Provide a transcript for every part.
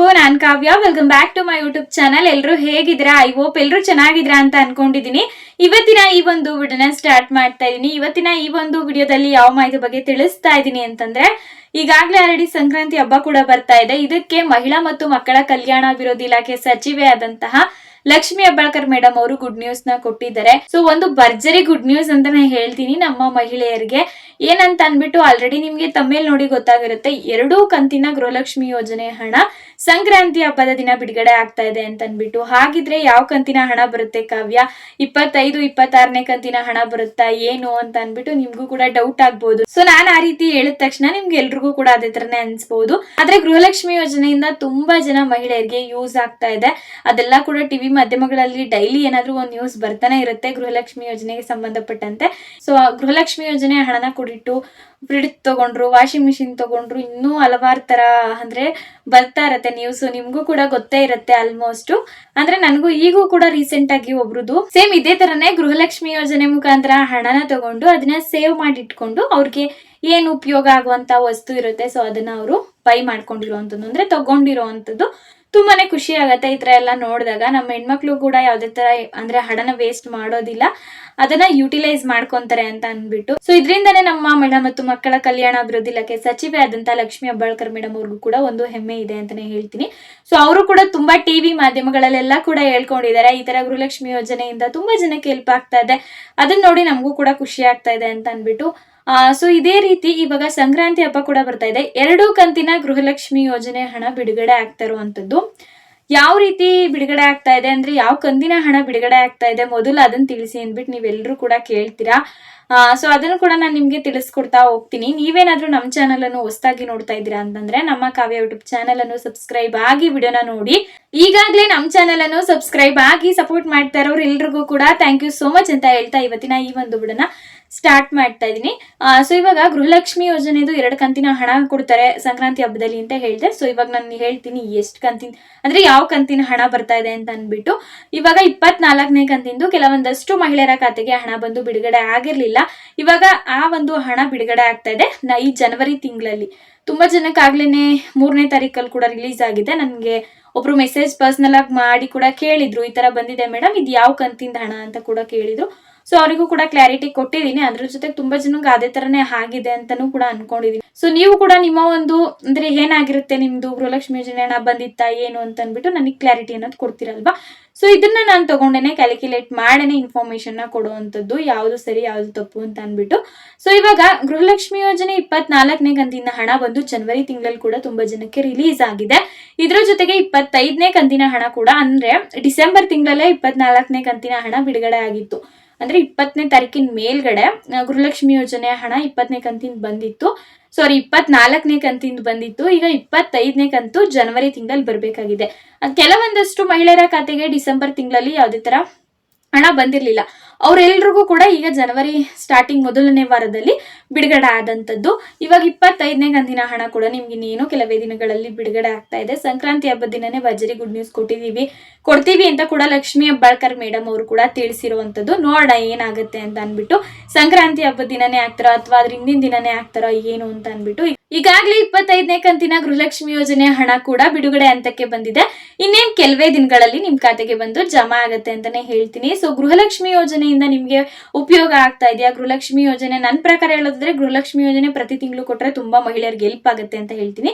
ಎಲ್ರಿಗೂ ನಾನ್ Kavya welcome back to my YouTube channel ಎಲ್ರು ಹೇಗಿದ್ದೀರಾ? ಐ ಹೋಪ್ ಎಲ್ರು ಚೆನ್ನಾಗಿದ್ರ ಅಂತ ಅನ್ಕೊಂಡಿದೀನಿ. ಇವತ್ತಿನ ಈ ಒಂದು ವಿಡಿಯೋನ ಸ್ಟಾರ್ಟ್ ಮಾಡ್ತಾ ಇದೀನಿ. ಇವತ್ತಿನ ಈ ಒಂದು ವಿಡಿಯೋದಲ್ಲಿ ಯಾವ ಮಾಹಿತಿ ಬಗ್ಗೆ ತಿಳಿಸ್ತಾ ಇದೀನಿ ಅಂತಂದ್ರೆ, ಈಗಾಗಲೇ ಆಲ್ರೆಡಿ ಸಂಕ್ರಾಂತಿ ಹಬ್ಬ ಕೂಡ ಬರ್ತಾ ಇದೆ. ಇದಕ್ಕೆ ಮಹಿಳಾ ಮತ್ತು ಮಕ್ಕಳ ಕಲ್ಯಾಣ ಅಭಿವೃದ್ಧಿ ಇಲಾಖೆ ಸಚಿವೆ ಆದಂತಹ ಲಕ್ಷ್ಮಿ ಅಬ್ಬಾಳ್ಕರ್ ಮೇಡಮ್ ಅವರು ಗುಡ್ ನ್ಯೂಸ್ನ ಕೊಟ್ಟಿದ್ದಾರೆ. ಸೊ ಒಂದು ಭರ್ಜರಿ ಗುಡ್ ನ್ಯೂಸ್ ಅಂತ ನಾನು ಹೇಳ್ತೀನಿ ನಮ್ಮ ಮಹಿಳೆಯರಿಗೆ. ಏನಂತ ಅನ್ಬಿಟ್ಟು ಆಲ್ರೆಡಿ ನಿಮ್ಗೆ ತಮ್ಮೇಲ್ ನೋಡಿ ಗೊತ್ತಾಗಿರುತ್ತೆ, ಎರಡೂ ಕಂತಿನ ಗೃಹಲಕ್ಷ್ಮಿ ಯೋಜನೆ ಹಣ ಸಂಕ್ರಾಂತಿ ಹಬ್ಬದ ದಿನ ಬಿಡುಗಡೆ ಆಗ್ತಾ ಇದೆ ಅಂತ ಅನ್ಬಿಟ್ಟು ಹಾಗಿದ್ರೆ ಯಾವ ಕಂತಿನ ಹಣ ಬರುತ್ತೆ ಕಾವ್ಯ? ಇಪ್ಪತ್ತೈದು, ಇಪ್ಪತ್ತಾರನೇ ಕಂತಿನ ಹಣ ಬರುತ್ತಾ, ಏನು ಅಂತ ಅನ್ಬಿಟ್ಟು ನಿಮ್ಗೂ ಕೂಡ ಡೌಟ್ ಆಗ್ಬಹುದು ಸೊ ನಾನ್ ಆ ರೀತಿ ಹೇಳಿದ ತಕ್ಷಣ ನಿಮ್ಗೆ ಎಲ್ರಿಗೂ ಕೂಡ ಅದೇ ತರನೇ ಅನ್ಸ್ಬಹುದು ಆದ್ರೆ ಗೃಹಲಕ್ಷ್ಮಿ ಯೋಜನೆಯಿಂದ ತುಂಬಾ ಜನ ಮಹಿಳೆಯರಿಗೆ ಯೂಸ್ ಆಗ್ತಾ ಇದೆ. ಅದೆಲ್ಲ ಕೂಡ ಟಿವಿ ಮಾಧ್ಯಮಗಳಲ್ಲಿ ಡೈಲಿ ಏನಾದ್ರೂ ಒಂದು ನ್ಯೂಸ್ ಬರ್ತಾನೆ ಇರುತ್ತೆ ಗೃಹಲಕ್ಷ್ಮಿ ಯೋಜನೆಗೆ ಸಂಬಂಧಪಟ್ಟಂತೆ. ಸೊ ಗೃಹಲಕ್ಷ್ಮಿ ಯೋಜನೆ ಹಣನ ಕೂಡಿಟ್ಟು ಫ್ರಿಡ್ಜ್ ತಗೊಂಡ್ರು ವಾಷಿಂಗ್ ಮಿಷಿನ್ ತಗೊಂಡ್ರು ಇನ್ನೂ ಹಲವಾರು ತರ ಅಂದ್ರೆ ಬರ್ತಾ ಇರತ್ತೆ ನ್ಯೂಸ್ ನಿಮ್ಗೂ ಕೂಡ ಗೊತ್ತೇ ಇರುತ್ತೆ ಆಲ್ಮೋಸ್ಟ್ ಅಂದ್ರೆ ನನಗೂ ಈಗೂ ಕೂಡ ರೀಸೆಂಟ್ ಆಗಿ ಒಬ್ರದ್ದು ಸೇಮ್ ಇದೇ ತರನೇ ಗೃಹಲಕ್ಷ್ಮಿ ಯೋಜನೆ ಮುಖಾಂತರ ಹಣನ ತಗೊಂಡು ಅದನ್ನ ಸೇವ್ ಮಾಡಿ ಇಟ್ಕೊಂಡು ಅವ್ರಿಗೆ ಏನು ಉಪಯೋಗ ಆಗುವಂತ ವಸ್ತು ಇರುತ್ತೆ ಸೊ ಅದನ್ನ ಅವರು ಬೈ ಮಾಡ್ಕೊಂಡಿರುವಂತದ್ದು. ಅಂದ್ರೆ ತಗೊಂಡಿರುವಂತದ್ದು. ತುಂಬಾನೇ ಖುಷಿ ಆಗತ್ತೆ ಈ ತರ ಎಲ್ಲ ನೋಡಿದಾಗ. ನಮ್ಮ ಹೆಣ್ಮಕ್ಳು ಕೂಡ ಯಾವ್ದೇ ತರ ಅಂದ್ರೆ ಹಣನ ವೇಸ್ಟ್ ಮಾಡೋದಿಲ್ಲ. ಅದನ್ನ ಯುಟಿಲೈಸ್ ಮಾಡ್ಕೊಂತಾರೆ ಅಂತ ಅಂದ್ಬಿಟ್ಟು. ಸೊ ಇದರಿಂದನೇ ನಮ್ಮ ಮಹಿಳಾ ಮತ್ತು ಮಕ್ಕಳ ಕಲ್ಯಾಣ ಅಭಿವೃದ್ಧಿ ಇಲಾಖೆ ಸಚಿವೆ ಆದಂತ ಲಕ್ಷ್ಮಿ ಅಬ್ಬಾಳ್ಕರ್ ಮೇಡಮ್ ಅವ್ರಿಗೂ ಕೂಡ ಒಂದು ಹೆಮ್ಮೆ ಇದೆ ಅಂತಾನೆ ಹೇಳ್ತೀನಿ. ಸೊ ಅವರು ಕೂಡ ತುಂಬಾ ಟಿವಿ ಮಾಧ್ಯಮಗಳಲ್ಲೆಲ್ಲ ಕೂಡ ಹೇಳ್ಕೊಂಡಿದ್ದಾರೆ. ಈ ತರ ಗೃಹಲಕ್ಷ್ಮಿ ಯೋಜನೆಯಿಂದ ತುಂಬಾ ಜನಕ್ಕೆ ಹೆಲ್ಪ್ ಆಗ್ತಾ ಇದೆ. ಅದನ್ನ ನೋಡಿ ನಮಗೂ ಕೂಡ ಖುಷಿ ಆಗ್ತಾ ಇದೆ ಅಂತ ಅನ್ಬಿಟ್ಟು ಸೊ ಇದೇ ರೀತಿ ಇವಾಗ ಸಂಕ್ರಾಂತಿ ಹಬ್ಬ ಕೂಡ ಬರ್ತಾ ಇದೆ. ಎರಡು ಕಂತಿನ ಗೃಹಲಕ್ಷ್ಮಿ ಯೋಜನೆ ಹಣ ಬಿಡುಗಡೆ ಆಗ್ತಾ ಇರುವಂತದ್ದು. ಯಾವ ರೀತಿ ಬಿಡುಗಡೆ ಆಗ್ತಾ ಇದೆ ಅಂದ್ರೆ ಯಾವ ಕಂದಿನ ಹಣ ಬಿಡುಗಡೆ ಆಗ್ತಾ ಇದೆ ಮೊದಲು ಅದನ್ನ ತಿಳಿಸಿ ಅಂದ್ಬಿಟ್ಟು ನೀವೆಲ್ಲರೂ ಕೂಡ ಕೇಳ್ತೀರಾ? ಸೊ ಅದನ್ನು ಕೂಡ ನಾನು ನಿಮ್ಗೆ ತಿಳಿಸ್ಕೊಡ್ತಾ ಹೋಗ್ತೀನಿ. ನೀವೇನಾದ್ರೂ ನಮ್ಮ ಚಾನಲ್ ಅನ್ನು ಹೊಸದಾಗಿ ನೋಡ್ತಾ ಇದ್ದೀರಾ ಅಂತಂದ್ರೆ ನಮ್ಮ ಕಾವ್ಯ ಯೂಟ್ಯೂಬ್ ಚಾನಲ್ ಅನ್ನು ಸಬ್ಸ್ಕ್ರೈಬ್ ಆಗಿ ವಿಡಿಯೋನ ನೋಡಿ. ಈಗಾಗಲೇ ನಮ್ಮ ಚಾನಲ್ ಅನ್ನು ಸಬ್ಸ್ಕ್ರೈಬ್ ಆಗಿ ಸಪೋರ್ಟ್ ಮಾಡ್ತಾ ಇರೋರು ಎಲ್ರಿಗೂ ಕೂಡ ಥ್ಯಾಂಕ್ ಯು ಸೋ ಮಚ್ ಅಂತ ಹೇಳ್ತಾ ಇವತ್ತಿನ ಈ ಒಂದು ವಿಡಿಯೋನ ಸ್ಟಾರ್ಟ್ ಮಾಡ್ತಾ ಇದ್ದೀನಿ. ಸೊ ಇವಾಗ ಗೃಹಲಕ್ಷ್ಮಿ ಯೋಜನೆದು ಎರಡು ಕಂತಿನ ಹಣ ಕೊಡ್ತಾರೆ ಸಂಕ್ರಾಂತಿ ಹಬ್ಬದಲ್ಲಿ ಅಂತ ಹೇಳಿದೆ. ಸೊ ಇವಾಗ ನಾನು ಹೇಳ್ತೀನಿ ಎಷ್ಟು ಕಂತಿನ, ಅಂದ್ರೆ ಯಾವ ಕಂತಿನ ಹಣ ಬರ್ತಾ ಇದೆ ಅಂತ ಅಂದ್ಬಿಟ್ಟು. ಇವಾಗ ಇಪ್ಪತ್ನಾಲ್ಕನೇ ಕಂತಿಂದು ಕೆಲವೊಂದಷ್ಟು ಮಹಿಳೆಯರ ಖಾತೆಗೆ ಹಣ ಬಂದು ಬಿಡುಗಡೆ ಆಗಿರ್ಲಿಲ್ಲ. ಇವಾಗ ಆ ಒಂದು ಹಣ ಬಿಡುಗಡೆ ಆಗ್ತಾ ಇದೆ. ಈ ಜನವರಿ ತಿಂಗಳಲ್ಲಿ. ತುಂಬಾ ಜನಕ್ಕಾಗ್ಲೇನೆ ಮೂರನೇ ತಾರೀಕಲ್ಲಿ ಕೂಡ ರಿಲೀಸ್ ಆಗಿದೆ. ನನಗೆ ಒಬ್ರು ಮೆಸೇಜ್ ಪರ್ಸನಲ್ ಆಗಿ ಮಾಡಿ ಕೂಡ ಕೇಳಿದ್ರು. ಈ ತರ ಬಂದಿದೆ ಮೇಡಮ್, ಇದು ಯಾವ ಕಂತಿಂದ ಹಣ ಅಂತ ಕೂಡ ಕೇಳಿದ್ರು. ಸೊ ಅವರಿಗೂ ಕೂಡ ಕ್ಲಾರಿಟಿ ಕೊಟ್ಟಿದ್ದೀನಿ. ಅದ್ರ ಜೊತೆ ತುಂಬಾ ಜನಕ್ಕೆ ಅದೇ ತರನೇ ಆಗಿದೆ ಅಂತಾನೂ ಕೂಡ ಅನ್ಕೊಂಡಿದೀನಿ. ಸೊ ನೀವು ಕೂಡ ನಿಮ್ಮ ಒಂದು, ಅಂದ್ರೆ ಏನಾಗಿರುತ್ತೆ ನಿಮ್ದು ಗೃಹಲಕ್ಷ್ಮಿ ಯೋಜನೆ ಹಣ ಬಂದಿತ್ತಾ, ಏನು ಅಂತ ಅಂದ್ಬಿಟ್ಟು ನನಗೆ ಕ್ಲಾರಿಟಿ ಅನ್ನೋದು ಕೊಡ್ತೀರಲ್ವಾ? ಸೊ ಇದನ್ನ ನಾನು ತಗೊಂಡೇನೆ ಕ್ಯಾಲ್ಕುಲೇಟ್ ಮಾಡೇನೆ ಇನ್ಫಾರ್ಮೇಶನ್ನ ಕೊಡುವಂಥದ್ದು, ಯಾವ್ದು ಸರಿ, ಯಾವ್ದು ತಪ್ಪು ಅಂತ ಅಂದ್ಬಿಟ್ಟು ಸೊ ಇವಾಗ ಗೃಹಲಕ್ಷ್ಮಿ ಯೋಜನೆ ಇಪ್ಪತ್ನಾಲ್ಕನೇ ಕಂತಿನ ಹಣ ಬಂದು ಜನವರಿ ತಿಂಗಳಲ್ಲಿ ಕೂಡ ತುಂಬಾ ಜನಕ್ಕೆ ರಿಲೀಸ್ ಆಗಿದೆ. ಇದ್ರ ಜೊತೆಗೆ ಇಪ್ಪತ್ತೈದನೇ ಕಂತಿನ ಹಣ ಕೂಡ, ಅಂದ್ರೆ ಡಿಸೆಂಬರ್ ತಿಂಗಳಲ್ಲೇ ಇಪ್ಪತ್ನಾಲ್ಕನೇ ಕಂತಿನ ಹಣ ಬಿಡುಗಡೆ ಆಗಿತ್ತು. ಅಂದ್ರೆ ಇಪ್ಪತ್ತನೇ ತಾರೀಕಿನ ಮೇಲ್ಗಡೆ ಗೃಹಲಕ್ಷ್ಮಿ ಯೋಜನೆ ಹಣ ಇಪ್ಪತ್ತನೇ ಕಂತಿಂದ ಬಂದಿತ್ತು. ಸಾರಿ ಇಪ್ಪತ್ನಾಲ್ಕನೇ ಕಂತಿಂದ ಬಂದಿತ್ತು. ಈಗ ಇಪ್ಪತ್ತೈದನೇ ಕಂತು ಜನವರಿ ತಿಂಗಳಲ್ಲಿ ಬರಬೇಕಾಗಿದೆ. ಕೆಲವೊಂದಷ್ಟು ಮಹಿಳೆಯರ ಖಾತೆಗೆ ಡಿಸೆಂಬರ್ ತಿಂಗಳಲ್ಲಿ ಯಾವುದೇ ತರ ಹಣ ಬಂದಿರಲಿಲ್ಲ. ಅವರೆಲ್ರಿಗೂ ಕೂಡ ಈಗ ಜನವರಿ ಸ್ಟಾರ್ಟಿಂಗ್ ಮೊದಲನೇ ವಾರದಲ್ಲಿ ಬಿಡುಗಡೆ ಆದಂಥದ್ದು. ಇವಾಗ ಇಪ್ಪತ್ತೈದನೇ ಕಂತಿನ ಹಣ ಕೂಡ ನಿಮ್ಗೆ ಇನ್ನೇನು ಕೆಲವೇ ದಿನಗಳಲ್ಲಿ ಬಿಡುಗಡೆ ಆಗ್ತಾ ಇದೆ. ಸಂಕ್ರಾಂತಿ ಹಬ್ಬದ ದಿನನೇ ಬಜರಿ ಗುಡ್ ನ್ಯೂಸ್ ಕೊಟ್ಟಿದ್ದೀವಿ. ಕೊಡ್ತೀವಿ ಅಂತ ಕೂಡ ಲಕ್ಷ್ಮಿ ಹೆಬ್ಬಾಳ್ಕರ್ ಮೇಡಮ್ ಅವರು ಕೂಡ ತಿಳಿಸಿರುವಂತದ್ದು ನೋಡೋಣ ಏನಾಗುತ್ತೆ ಅಂತ ಅನ್ಬಿಟ್ಟು ಸಂಕ್ರಾಂತಿ ಹಬ್ಬದ ದಿನನೇ ಆಗ್ತಾರೋ ಅಥವಾ ಅದ್ರ ಹಿಂದಿನ ದಿನನೇ ಆಗ್ತಾರೋ ಏನು ಅಂತ ಅನ್ಬಿಟ್ಟು ಈಗಾಗಲೇ ಇಪ್ಪತ್ತೈದನೇ ಕಂತಿನ ಗೃಹಲಕ್ಷ್ಮಿ ಯೋಜನೆ ಹಣ ಕೂಡ ಬಿಡುಗಡೆ ಹಂತಕ್ಕೆ ಬಂದಿದೆ. ಇನ್ನೇನ್ ಕೆಲವೇ ದಿನಗಳಲ್ಲಿ ನಿಮ್ ಖಾತೆಗೆ ಬಂದು ಜಮಾ ಆಗತ್ತೆ ಅಂತಾನೆ ಹೇಳ್ತೀನಿ. ಸೊ ಗೃಹಲಕ್ಷ್ಮಿ ಯೋಜನೆಯಿಂದ ನಿಮ್ಗೆ ಉಪಯೋಗ ಆಗ್ತಾ ಇದೆಯಾ? ಗೃಹಲಕ್ಷ್ಮಿ ಯೋಜನೆ ನನ್ನ ಪ್ರಕಾರ ಹೇಳೋದಾದ್ರೆ ಗೃಹಲಕ್ಷ್ಮಿ ಯೋಜನೆ ಪ್ರತಿ ತಿಂಗಳು ಕೊಟ್ರೆ ತುಂಬಾ ಮಹಿಳೆಯರಿಗೆ ಹೆಲ್ಪ್ ಆಗುತ್ತೆ ಅಂತ ಹೇಳ್ತೀನಿ.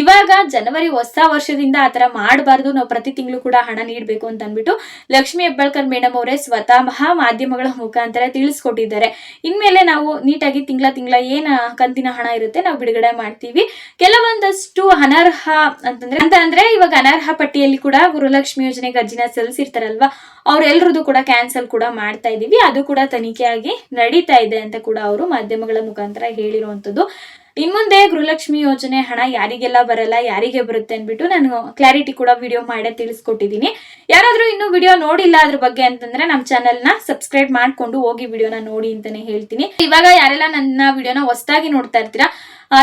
ಇವಾಗ ಜನವರಿ ಹೊಸ ವರ್ಷದಿಂದ ಆತರ ಮಾಡಬಾರ್ದು. ನಾವು ಪ್ರತಿ ತಿಂಗಳು ಕೂಡ ಹಣ ನೀಡಬೇಕು ಅಂತ ಅಂದ್ಬಿಟ್ಟು ಲಕ್ಷ್ಮಿ ಹೆಬ್ಬಾಳ್ಕರ್ ಮೇಡಮ್ ಅವರೇ ಸ್ವತಃ ಮಾಧ್ಯಮಗಳ ಮುಖಾಂತರ ತಿಳಿಸ್ಕೊಟ್ಟಿದ್ದಾರೆ. ಇನ್ಮೇಲೆ ನಾವು ನೀಟಾಗಿ ತಿಂಗಳ ತಿಂಗಳ ಏನ್ ಕಂತಿನ ಹಣ ಇರುತ್ತೆ ನಾವು ಬಿಡುಗಡೆ ಮಾಡ್ತೀವಿ. ಕೆಲವೊಂದಷ್ಟು ಅನರ್ಹ ಅಂತಂದ್ರೆ ಅಂತ ಅಂದ್ರೆ ಇವಾಗ ಅನರ್ಹ ಪಟ್ಟಿಯಲ್ಲಿ ಕೂಡ ಗುರುಲಕ್ಷ್ಮಿ ಯೋಜನೆಗೆ ಅರ್ಜಿನ ಸಲ್ಲಿಸಿರ್ತಾರಲ್ವಾ, ಅವ್ರೆಲ್ರದ್ದು ಕೂಡ ಕ್ಯಾನ್ಸಲ್ ಕೂಡ ಮಾಡ್ತಾ ಇದೀವಿ. ಅದು ಕೂಡ ತನಿಖೆಯಾಗಿ ನಡೀತಾ ಇದೆ ಅಂತ ಕೂಡ ಅವರು ಮಾಧ್ಯಮಗಳ ಮುಖಾಂತರ ಹೇಳಿರುವಂತದ್ದು ಇನ್ಮುಂದೆ ಗೃಹಲಕ್ಷ್ಮಿ ಯೋಜನೆ ಹಣ ಯಾರಿಗೆಲ್ಲ ಬರಲ್ಲ, ಯಾರಿಗೆ ಬರುತ್ತೆ ಅಂದ್ಬಿಟ್ಟು ನಾನು ಕ್ಲಾರಿಟಿ ಕೂಡ ವಿಡಿಯೋ ಮಾಡೇ ತಿಳಿಸ್ಕೊಟ್ಟಿದ್ದೀನಿ. ಯಾರಾದ್ರೂ ಇನ್ನೂ ವಿಡಿಯೋ ನೋಡಿಲ್ಲ ಅದ್ರ ಬಗ್ಗೆ ಅಂತಂದ್ರೆ ನಮ್ಮ ನ ಸಬ್ಸ್ಕ್ರೈಬ್ ಮಾಡ್ಕೊಂಡು ಹೋಗಿ ವಿಡಿಯೋನ ನೋಡಿ ಅಂತಾನೆ ಹೇಳ್ತೀನಿ. ಇವಾಗ ಯಾರೆಲ್ಲ ನನ್ನ ವಿಡಿಯೋನ ಹೊಸದಾಗಿ ನೋಡ್ತಾ ಇರ್ತೀರಾ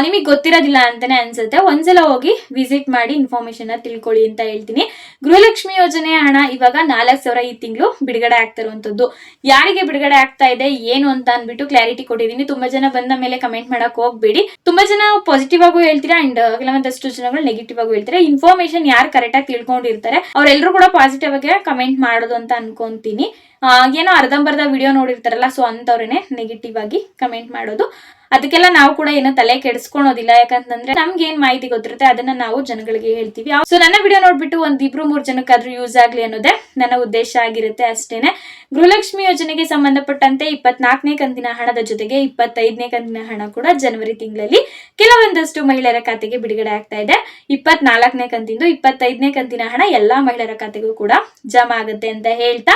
ನಿಮಗೆ ಗೊತ್ತಿರೋದಿಲ್ಲ ಅಂತಾನೆ ಅನ್ಸುತ್ತೆ. ಒಂದ್ಸಲ ಹೋಗಿ ವಿಸಿಟ್ ಮಾಡಿ ಇನ್ಫಾರ್ಮೇಶನ್ ತಿಳ್ಕೊಳ್ಳಿ ಅಂತ ಹೇಳ್ತೀನಿ. ಗೃಹಲಕ್ಷ್ಮಿ ಯೋಜನೆ ಹಣ ಇವಾಗ ನಾಲ್ಕು ಸಾವಿರ ಈ ತಿಂಗಳು ಬಿಡುಗಡೆ ಆಗ್ತಾ ಇರುವಂತದ್ದು. ಯಾರಿಗೆ ಬಿಡುಗಡೆ ಆಗ್ತಾ ಇದೆ, ಏನು ಅಂತ ಅಂದ್ಬಿಟ್ಟು ಕ್ಲಾರಿಟಿ ಕೊಟ್ಟಿದ್ದೀನಿ. ತುಂಬಾ ಜನ ಬಂದ ಮೇಲೆ ಕಮೆಂಟ್ ಮಾಡಕ್ ಹೋಗ್ಬೇಡಿ. ತುಂಬಾ ಜನ ಪಾಸಿಟಿವ್ ಆಗು ಹೇಳ್ತೀರಾ ಅಂಡ್ ಕೆಲವೊಂದಷ್ಟು ಜನಗಳು ನೆಗೆಟಿವ್ ಆಗು ಹೇಳ್ತಾರೆ? ಇನ್ಫಾರ್ಮೇಶನ್ ಯಾರು ಕರೆಕ್ಟ್ ಆಗಿ ತಿಳ್ಕೊಂಡಿರ್ತಾರೆ ಅವರೆಲ್ಲರೂ ಕೂಡ ಪಾಸಿಟಿವ್ ಆಗಿ ಕಮೆಂಟ್ ಮಾಡೋದು ಅಂತ ಅನ್ಕೊಂತೀನಿ. ಏನೋ ಅರ್ಧಂಬರ್ಧ ವಿಡಿಯೋ ನೋಡಿರ್ತಾರಲ್ಲ ಸೊ ಅಂತವ್ರೇನೆ ನೆಗೆಟಿವ್ ಆಗಿ ಕಮೆಂಟ್ ಮಾಡೋದು. ಅದಕ್ಕೆಲ್ಲ ನಾವು ಕೂಡ ಏನೋ ತಲೆ ಕೆಡಿಸ್ಕೊಳೋದಿಲ್ಲ, ಯಾಕಂತಂದ್ರೆ ನಮ್ಗೆ ಏನ್ ಮಾಹಿತಿ ಗೊತ್ತಿರುತ್ತೆ, ಅದನ್ನ ನಾವು ಜನಗಳಿಗೆ ಹೇಳ್ತೀವಿ. ಸೊ ನನ್ನ ವಿಡಿಯೋ ನೋಡ್ಬಿಟ್ಟು ಒಂದ್ ಇಬ್ರು ಮೂರ್ ಜನಕ್ಕಾದ್ರೂ ಯೂಸ್ ಆಗ್ಲಿ ಅನ್ನೋದೇ ನನ್ನ ಉದ್ದೇಶ ಆಗಿರುತ್ತೆ ಅಷ್ಟೇನೆ. ಗೃಹಲಕ್ಷ್ಮಿ ಯೋಜನೆಗೆ ಸಂಬಂಧಪಟ್ಟಂತೆ ಇಪ್ಪತ್ನಾಲ್ಕನೇ ಕಂತಿನ ಹಣದ ಜೊತೆಗೆ ಇಪ್ಪತ್ತೈದನೇ ಕಂತಿನ ಹಣ ಕೂಡ ಜನವರಿ ತಿಂಗಳಲ್ಲಿ ಕೆಲವೊಂದಷ್ಟು ಮಹಿಳೆಯರ ಖಾತೆಗೆ ಬಿಡುಗಡೆ ಆಗ್ತಾ ಇದೆ. ಇಪ್ಪತ್ನಾಲ್ಕನೇ ಕಂತಿಂದು ಇಪ್ಪತ್ತೈದನೇ ಕಂತಿನ ಹಣ ಎಲ್ಲಾ ಮಹಿಳೆಯರ ಖಾತೆಗೂ ಕೂಡ ಜಮಾ ಆಗುತ್ತೆ ಅಂತ ಹೇಳ್ತಾ.